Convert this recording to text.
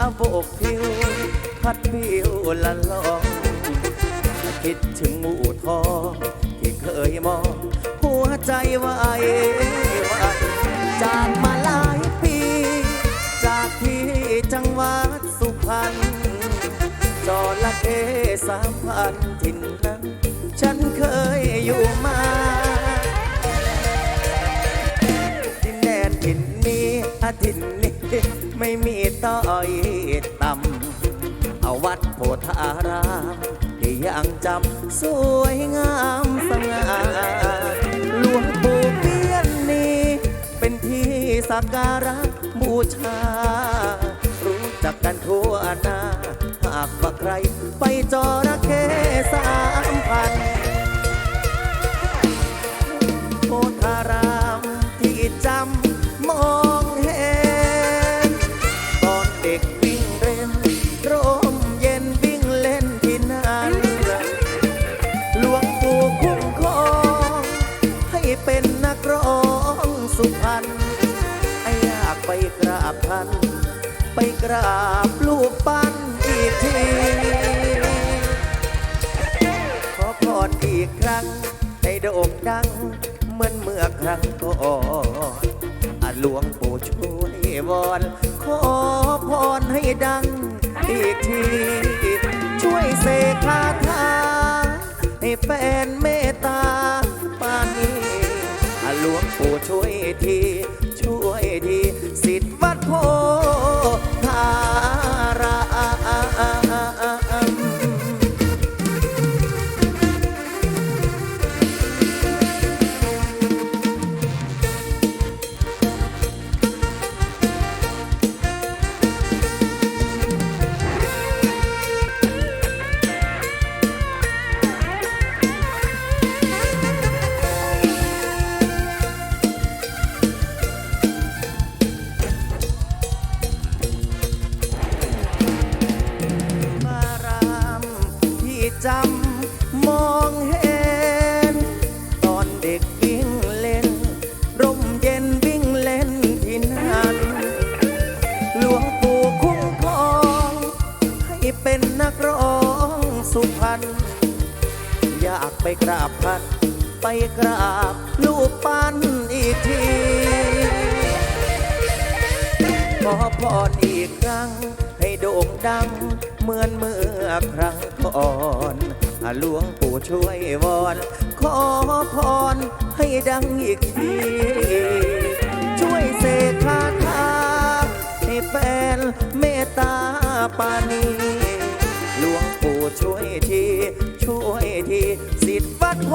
อาโบกผิว พัดวิวละลองคิดถึงหมู่ทองที่เคยมอง หัวใจวายวันจากมาหลายปี จากที่จังหวัดสุพรรณจอละเคสามพันถิ่นนั้น ฉันเคยอยู่มา ม่มีต้อยต่ำเอาวัดโพธารามที่ยังจำสวยงามสง่าหลวงปู่เปี้ยนนี้เป็นที่สักการะบูชา รู้จักกันทั่วหน้า หากว่าใครไปจอระเข้สามพัน กราบท่าน ไปกราบลูกปั้นอีกที ขอพรอีกครั้งให้โด่งดัง เหมือนเมื่อครั้งก่อนอาหลวงปู่ช่วยวอน ขอพรให้ดังอีกที ช่วยเสกคาถาให้แฟนเมตตาปานีอาหลวงปู่ช่วยที ท จำมองเห็น ตอนเด็กวิ่งเล่น ร่มเย็นวิ่งเล่นที่นั่นหลวงปู่คุ้มครอง ให้เป็นนักร้องสุพรรณอยากไปกราบท่านไปกราบลูกปั้นอีกทีขอพรอีกครั้ง โด่งดัง เหมือนเมื่อครั้งก่อนหลวงปู่ช่วยวอน ขอพรให้ดังอีกที ช่วยเสกคาถาให้แฟนเมตตาปานี หลวงปู่ช่วยที ช่วยทีสิทธิ์วัดโพ